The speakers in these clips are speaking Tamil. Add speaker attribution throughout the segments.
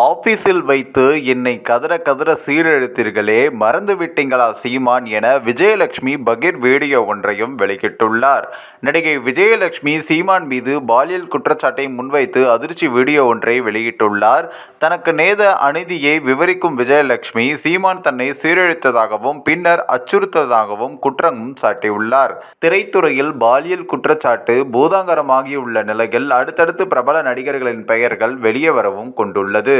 Speaker 1: ஆபீஸில் வைத்து என்னை கதற கதற சீரழித்தீர்களே மறந்து விட்டீங்களா சீமான் என விஜயலட்சுமி பகீர் வீடியோ ஒன்றையும் வெளியிட்டுள்ளார். நடிகை விஜயலட்சுமி சீமான் மீது பாலியல் குற்றச்சாட்டை முன்வைத்து அதிர்ச்சி வீடியோ ஒன்றை வெளியிட்டுள்ளார். தனக்கு நேத அநீதியை விவரிக்கும் விஜயலட்சுமி சீமான் தன்னை சீரழித்ததாகவும் பின்னர் அச்சுறுத்ததாகவும் குற்றமும் சாட்டியுள்ளார். திரைத்துறையில் பாலியல் குற்றச்சாட்டு பூதாங்கரமாகியுள்ள நிலையில் அடுத்தடுத்து பிரபல நடிகர்களின் பெயர்கள் வெளியே வரவும் கொண்டுள்ளது.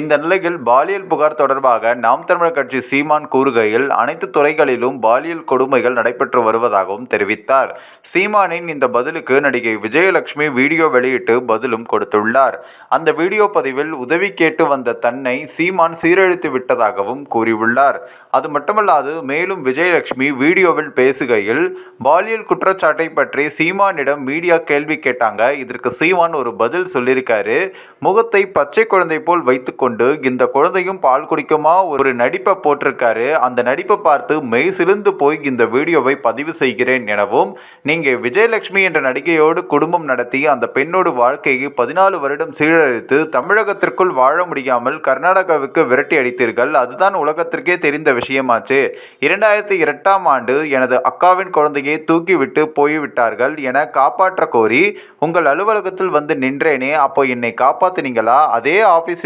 Speaker 1: இந்த நிலையில் பாலியல் புகார் தொடர்பாக நாம் தமிழர் கட்சி சீமான் கூறுகையில் அனைத்து துறைகளிலும் பாலியல் கொடுமைகள் நடைபெற்று வருவதாகவும் தெரிவித்தார். சீமானின் இந்த பதிலுக்கு நடிகை விஜயலட்சுமி வீடியோ வெளியிட்டு பதிலும் கொடுத்துள்ளார். அந்த வீடியோ பதிவில் உதவி கேட்டு வந்த தன்னை சீமான் சீரழித்து விட்டதாகவும் கூறியுள்ளார். அது மட்டுமல்லாது மேலும் விஜயலட்சுமி வீடியோவில் பேசுகையில் பாலியல் குற்றச்சாட்டை பற்றி சீமானிடம் மீடியா கேள்வி கேட்டாங்க. இதற்கு சீமான் ஒரு பதில் சொல்லியிருக்காரு. முகத்தை பச்சை குழந்தை போல் வைத்துக்கொண்டு இந்த குழந்தையும் பால் குடிக்குமா? ஒரு நடிப்பை போட்டிருக்காரு. அந்த நடிப்பை பார்த்து மெய் சிலிர்ந்து போய் இந்த வீடியோவை பதிவு செய்கிறேன் எனவும் நீங்க விஜயலட்சுமி என்ற நடிகையோடு குடும்பம் நடத்தி அந்த பெண்ணோடு வாழ்க்கையை பதினாலு வருடம் சீரழித்து தமிழகத்திற்குள் வாழ முடியாமல் கர்நாடகாவுக்கு விரட்டி அடித்தீர்கள். அதுதான் உலகத்திற்கே தெரிந்த விஷயமாச்சு. இரண்டாயிரத்தி இரண்டாம் ஆண்டு எனது அக்காவின் குழந்தையை தூக்கிவிட்டு போய்விட்டார்கள் என காப்பாற்ற கோரி உங்கள் அலுவலகத்தில் வந்து நின்றேனே அப்போ என்னை காப்பாத்துனீங்களா? அதே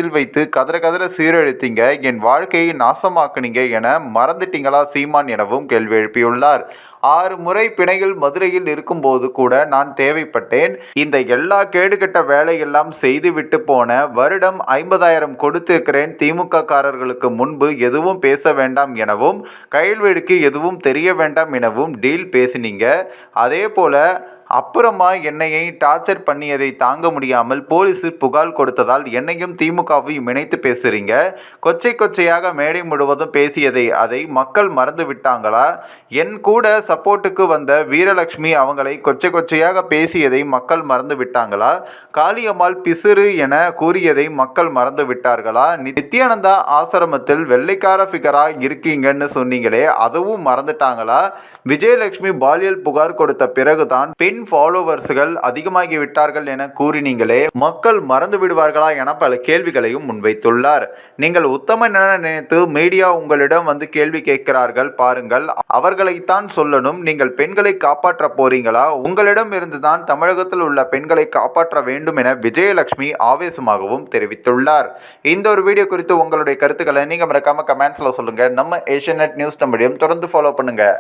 Speaker 1: ஆபீஸில் வைத்து கதற கதற சீரழித்தீங்க. என் வாழ்க்கையை நாசமாக்குனீங்க என மறந்துட்டீங்களா சீமான் எனவும் கேள்வி எழுப்பியுள்ளார். ஆறு முறை பிணையில் மதுரையில் இருக்கும்போது கூட நான் தேவைப்பட்டேன். இந்த எல்லா கேடுகட்ட வேலையெல்லாம் செய்துவிட்டு போன வருடம் ஐம்பதாயிரம் கொடுத்திருக்கிறேன். திமுக காரர்களுக்கு முன்பு எதுவும் பேச வேண்டாம் எனவும் கைல்வெடுக்கு எதுவும் தெரிய வேண்டாம் எனவும் டீல் பேசினீங்க. அதே போல அப்புறமா என்னையை டார்ச்சர் பண்ணியதை தாங்க முடியாமல் போலீஸில் புகார் கொடுத்ததால் என்னையும் திமுகவையும் இணைத்து பேசுறீங்க? கொச்சை கொச்சையாக மேடை முழுவதும் பேசியதை அதை மக்கள் மறந்து விட்டாங்களா? என் கூட சப்போர்ட்டுக்கு வந்த வீரலட்சுமி அவங்களை கொச்சை கொச்சையாக பேசியதை மக்கள் மறந்து விட்டாங்களா? காளியம்மாள் பிசிறு என கூறியதை மக்கள் மறந்து விட்டார்களா? நித்யானந்தா ஆசிரமத்தில் வெள்ளைக்கார ஃபிகரா இருக்கீங்கன்னு சொன்னீங்களே அதுவும் மறந்துட்டாங்களா? விஜயலட்சுமி பாலியல் புகார் கொடுத்த பிறகுதான் பெண் ஃபாலோவர்ஸ்கள் அதிகமாகி விட்டார்கள் என கூறினீங்களே மக்கள் மறந்து விடுவார்களா என பல கேள்விகளையும் முன்வைத்துள்ளார். நீங்கள் உத்தம என நினைத்து மீடியா உங்களிடம் வந்து கேள்வி கேட்கிறார்கள் பாருங்கள். அவர்களைத்தான் சொல்லணும். நீங்கள் பெண்களை காப்பாற்ற போறீங்களா? உங்களிடம் இருந்துதான் தமிழகத்தில் உள்ள பெண்களை காப்பாற்ற வேண்டும் என விஜயலட்சுமி ஆவேசமாகவும் தெரிவித்துள்ளார். இந்த ஒரு வீடியோ குறித்து உங்களுடைய கருத்துக்களை நீங்கள் மறக்காம கமெண்ட்ஸில் சொல்லுங்கள் நம்ம ஏஷியநெட் நியூஸ் நம்மையும் தொடர்ந்து ஃபாலோ பண்ணுங்கள்